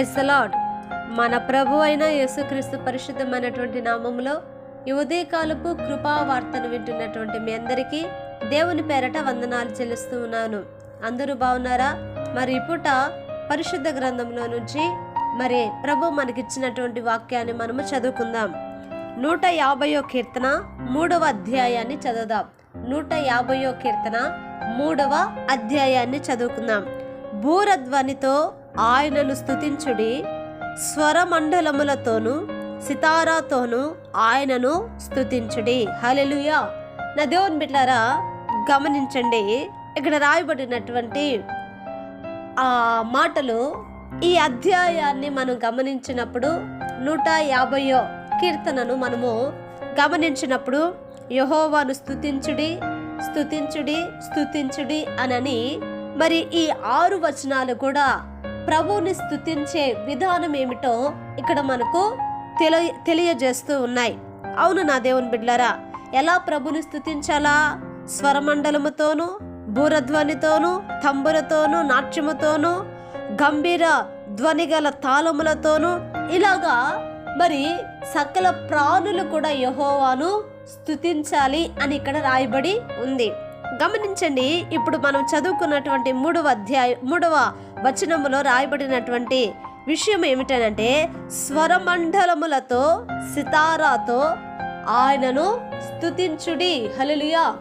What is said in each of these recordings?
Price lord మన ప్రభు అయిన యేసుక్రీస్తు పరిశుద్ధమైనటువంటి నామంలో ఈ ఉదయకాలపు కృపావార్తను వింటున్నటువంటి మీ అందరికీ దేవుని పేరట వందనాలు చెల్లిస్తూ ఉన్నాను. అందరూ బాగున్నారా? మరి ఇప్పుట పరిశుద్ధ గ్రంథంలో నుంచి మరి ప్రభు మనకిచ్చినటువంటి వాక్యాన్ని మనము చదువుకుందాం. నూట యాభయో కీర్తన మూడవ అధ్యాయాన్ని చదువుదాం. నూట యాభయో కీర్తన మూడవ అధ్యాయాన్ని చదువుకుందాం. బూరధ్వనితో ఆయనను స్తుతించుడి స్వరమండలములతోనూ సితారాతోనూ ఆయనను స్తుతించుడి. హలెలుయా నా దేవుని బిడ్డారా గమనించండి ఇక్కడ రాయబడినటువంటి ఆ మాటలు ఈ అధ్యాయాన్ని మనం గమనించినప్పుడు నూట యాభయో కీర్తనను మనము గమనించినప్పుడు యహోవాను స్తుతించుడి స్థుతించుడి స్థుతించుడి అనని మరి ఈ ఆరు వచనాలు కూడా ప్రభువుని స్థుతించే విధానం ఏమిటో ఇక్కడ మనకు తెలియ తెలియజేస్తూ ఉన్నాయి. అవును నా దేవుని బిడ్డరా ఎలా ప్రభుని స్థుతించాలా స్వరమండలముతోనూ బూరధ్వనితోనూ తంబురతోనూ నాట్యముతోనూ గంభీర ధ్వనిగల తాళములతోనూ ఇలాగా మరి సకల ప్రాణులు కూడా యహోవాను స్థుతించాలి అని ఇక్కడ రాయబడి ఉంది. గమనించండి ఇప్పుడు మనం చదువుకున్నటువంటి మూడవ అధ్యాయం మూడవ వచనములో రాయబడినటువంటి విషయం ఏమిటనంటే స్వరమండలములతో సితారాతో ఆయనను స్తుతించుడి. హలలుయా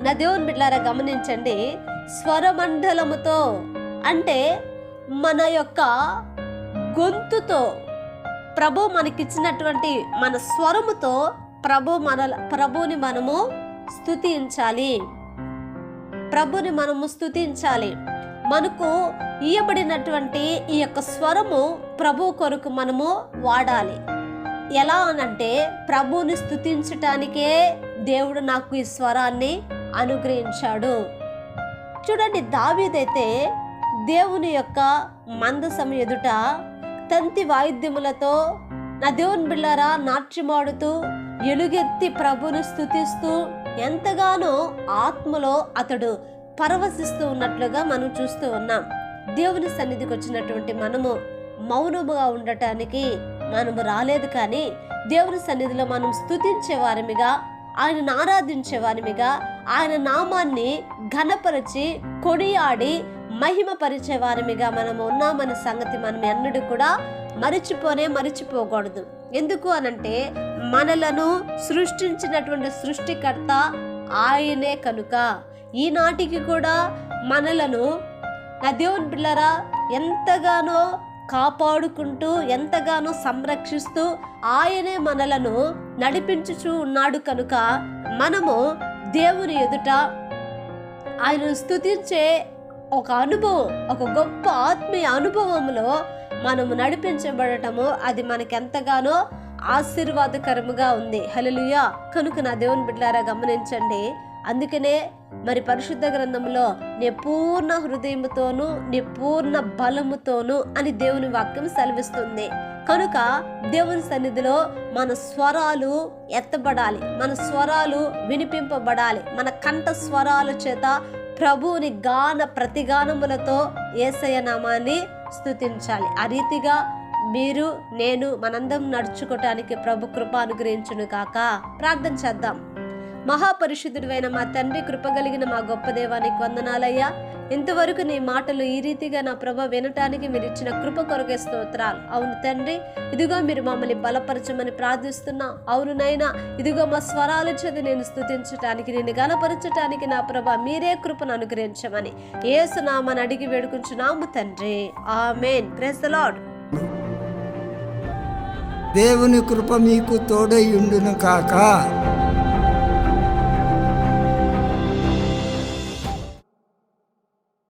నా దేవుని బిడ్డారా గమనించండి స్వరమండలముతో అంటే మన యొక్క గొంతుతో ప్రభు మనకిచ్చినటువంటి మన స్వరముతో ప్రభు మన ప్రభుని మనము స్థుతించాలి. ప్రభుని మనము స్థుతించాలి. మనకు ఇయ్యబడినటువంటి ఈ యొక్క స్వరము ప్రభు కొరకు మనము వాడాలి. ఎలా అనంటే ప్రభువుని స్థుతించటానికే దేవుడు నాకు ఈ స్వరాన్ని అనుగ్రహించాడు. చూడండి దావీదైతే దేవుని యొక్క మందసం ఎదుట తంతి వాయిద్యములతో నా దేవుని బిళ్ళారా నాట్యమాడుతూ ఎలుగెత్తి ప్రభుని స్థుతిస్తూ ఎంతగానో ఆత్మలో అతడు పరవశిస్తూ ఉన్నట్లుగా మనం చూస్తూ ఉన్నాం. దేవుని సన్నిధికి వచ్చినటువంటి మనము మౌనముగా ఉండటానికి మనము రాలేదు కానీ దేవుని సన్నిధిలో మనం స్తుతించే వారిమిగా ఆయనను ఆరాధించే వారిమిగా ఆయన నామాన్ని ఘనపరిచి కొనియాడి మహిమపరిచే వారిమిగా మనము ఉన్నామనే సంగతి మనం ఎన్నడూ కూడా మరిచిపోనే మరిచిపోకూడదు. ఎందుకు అనంటే మనలను సృష్టించినటువంటి సృష్టికర్త ఆయనే కనుక. ఈనాటికి కూడా మనలను నా దేవుని పిల్లరా ఎంతగానో కాపాడుకుంటూ ఎంతగానో సంరక్షిస్తూ ఆయనే మనలను నడిపించుచూ ఉన్నాడు కనుక మనము దేవుని ఎదుట ఆయనను స్థుతించే ఒక అనుభవం ఒక గొప్ప ఆత్మీయ అనుభవంలో మనము నడిపించబడటము అది మనకెంతగానో ఆశీర్వాదకరముగా ఉంది. హలలుయా కనుక నా దేవుని బిడ్డారా గమనించండి. అందుకనే మరి పరిశుద్ధ గ్రంథంలో నీ పూర్ణ హృదయముతోను నీ పూర్ణ బలముతోను అని దేవుని వాక్యం సెలవిస్తుంది. కనుక దేవుని సన్నిధిలో మన స్వరాలు ఎత్తబడాలి. మన స్వరాలు వినిపింపబడాలి. మన కంఠ స్వరాల చేత ప్రభువుని గాన ప్రతిగానములతో ఏసయ నామాన్ని స్తుతించాలి. ఆ రీతిగా మీరు నేను మనందం నడుచుకోవటానికి ప్రభు కృప అనుగ్రహించును కాక ప్రార్థన చేద్దాం. మహాపరిశుద్ధుడైన మా తండ్రి కృప కలిగిన మా గొప్ప దేవానికి వందనాలయ్యా. ఇంతవరకు నీ మాటలు ఈ రీతిగా నా ప్రభ వినటానికి మీరు ఇచ్చిన కృప కొరకే స్తోత్రాలు. అవును తండ్రి ఇదిగో మీరు మమ్మల్ని బలపరచమని ప్రార్థిస్తున్నా. అవునునైనా ఇదిగో మా స్వరాలు చదివి నేను స్తుతించటానికి నేను గలపరచటానికి నా ప్రభ మీరే కృపను అనుగ్రహించమని ఏసునామని అడిగి వేడుకుంటున్నాము తండ్రి. ఆమెన్. ప్రెస్ లాడ్ దేవుని కృప మీకు తోడై ఉండును కాక.